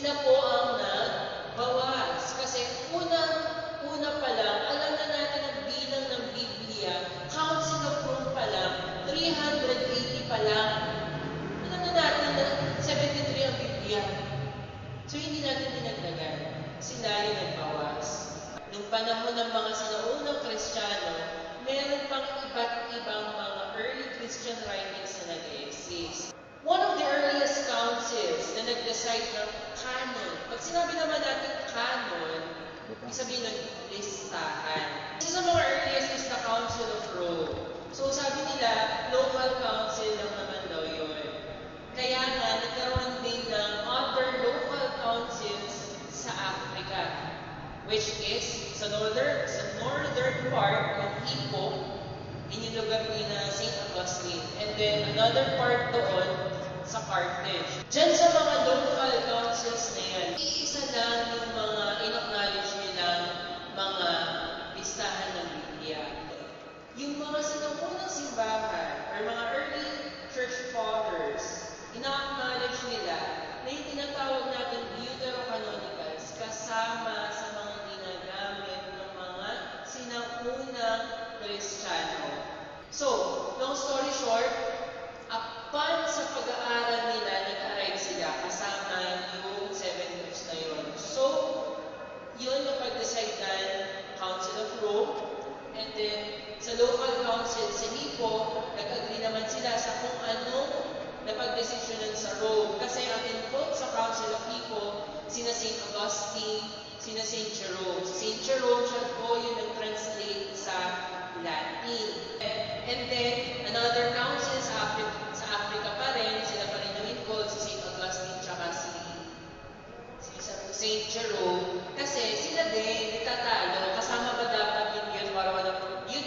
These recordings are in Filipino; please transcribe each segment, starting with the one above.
sila po ang nagbawas. Kasi unang, una pa lang, alam na natin ang bilang ng Biblia, Council of Rome pa lang, 380 pa lang. Alam na natin na 73 ang Biblia. So hindi natin dinagdagan. Sila yung nagbawas. Nung panahon ng mga sinaunang Kristiyano, meron pang iba't ibang mga early Christian writings na nag-exist. One of the earliest councils na nag-decide ng canon. Pag sinabi naman natin canon, ibig sabihin ng listahan. Isa sa mga earliest is the Council of Rome. So sabi nila, local council lang naman daw yun. Kaya nga, nagkaroon din ng other local councils sa Africa, which is sa northern, sa northern part ng Hippo, in yung lugar ni na St. Augustine. And then another part doon Carthage. Diyan sa mga local councils na yan, iisa lang yung mga in-acknowledge nilang mga listahan ng Biblia. Yung mga sinaunang simbahan or mga early church fathers, ina-acknowledge nila na yung tinatawag natin deuterocanonicals kasama sa mga ginagamit ng mga sinaunang Kristiyano. So, long story short, upon sa pag-aaral nila, nag-arrive sila kasama yung seven books na yun. So, yun yung pag-decide ng Council of Rome. And then, sa local council sa Hippo, nag-agree naman sila sa kung anong napag-desisyonan sa Rome. Kasi ang involved sa Council of Hippo, sina St. Augustine, sina St. Jerome. St. Jerome, siya po yung nag-translate sa Latin. And then,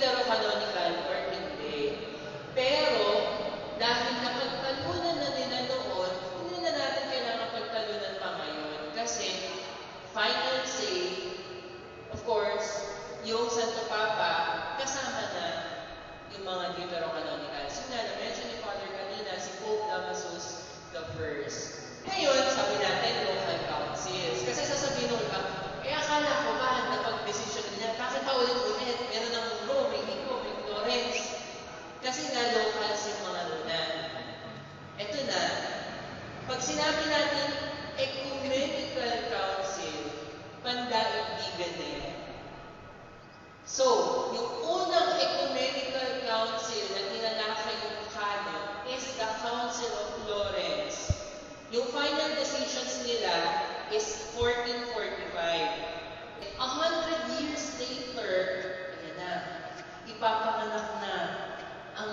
Lutero Maloney Florence. Kasi nga locals yung mga lunan. Ito na, pag sinabi natin ecumenical council, pandaigdigan na yan. So, yung unang ecumenical council na tinalakay yung canon is the Council of Florence. Yung final decisions nila is 1445. A hundred years later, ayan na, ipapanganak na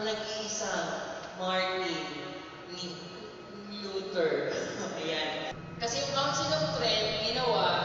ang nag-iisang Martin ni Luther. ayan. Kasi yung Council of Trent ginawa